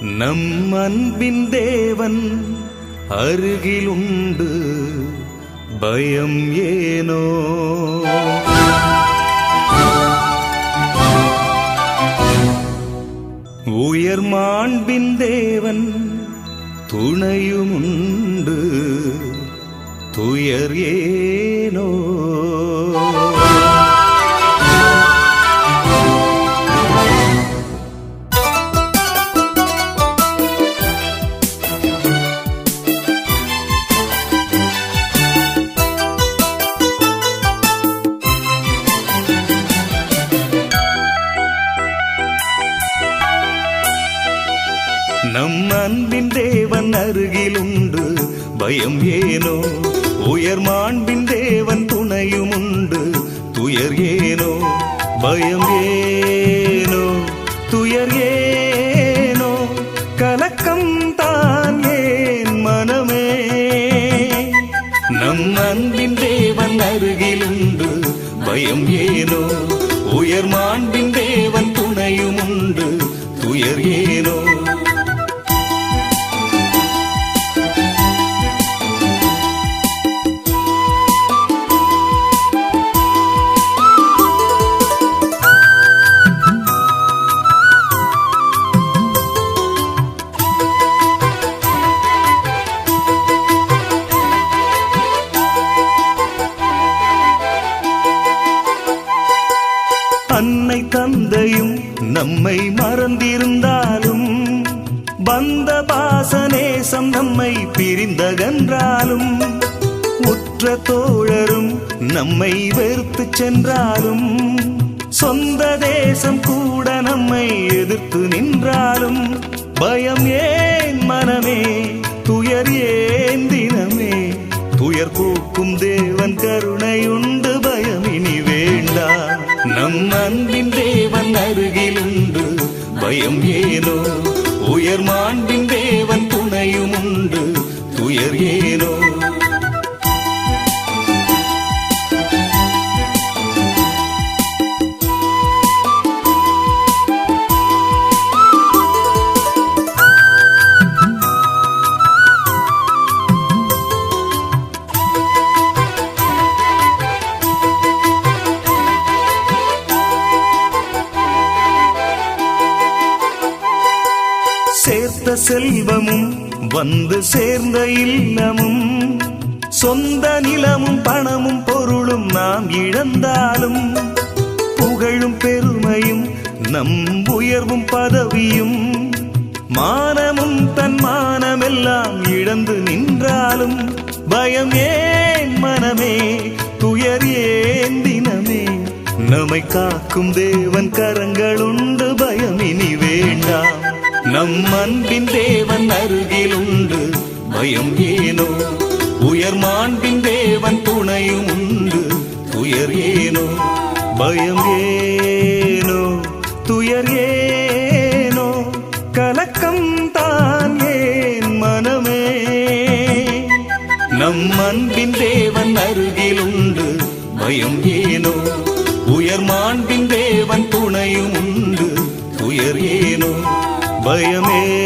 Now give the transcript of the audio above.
நம் அன்பின் தேவன் அருகிலுண்டு. பயம் ஏனோ? உயர் மாண்பின் தேவன் துணையுமுண்டு. துயர் ஏனோ? நம் அன்பின் தேவன் அருகில் உண்டு பயம் ஏனோ? உயர் மாண்பின் தேவன் துணையும் உண்டு. துயர் ஏனோ? பயம் ஏனோ? துயர் ஏனோ? கலக்கம் தான் ஏன் மனமே? நம் அன்பின் தேவன் அருகில் உண்டு பயம் ஏனோ? உயர் மாண்பின் தேவன் துணையும் உண்டு. துயர் ஏனோ? நம்மை மறந்திருந்தாலும் வந்த பாசநேசம் நம்மை பிரிந்தகன்றாலும் உற்ற தோழரும் நம்மை வெறுத்து சென்றாலும் சொந்த தேசம் கூட நம்மை எதிர்த்து நின்றாலும் பயம் ஏன் மனமே துயர் ஏன் தினமே? துயர் போக்கும் தேவன் கருணையுண்டு பயம் இனி வேண்டா. நம் அன்பின் தேவன் அருகே பயம் ஏனோ? உயர் மாண்பின் தேவன் துணையும் உண்டு. துயர் ஏனோ? சேர்த்த செல்வமும் வந்து சேர்ந்த இல்லமும் சொந்த நிலமும் பணமும் பொருளும் நாம் இழந்தாலும் புகழும் பெருமையும் நம் உயர்வும் பதவியும் மானமும் தன் மானமெல்லாம் இழந்து நின்றாலும் பயம் ஏன் மனமே துயர் ஏன் தினமே? நம்மை காக்கும் தேவன் கரங்களுண்டு பயம் இனி வேண்டாம். நம் அன்பின் தேவன் அருகில் உண்டு பயம் ஏனோ? உயர் மாண்பின் தேவன் துணையும் உண்டு. துயர் ஏனோ? பயம் ஏனோ? துயர் ஏனோ? கலக்கம் தான் ஏன் மனமே? நம் அன்பின் தேவன் அருகில் உண்டு பயம் ஏனோ? உயர் மாண்பின் தேவன் துணையும் உண்டு. துயர் ஏனோ? பயமேனோ துயரே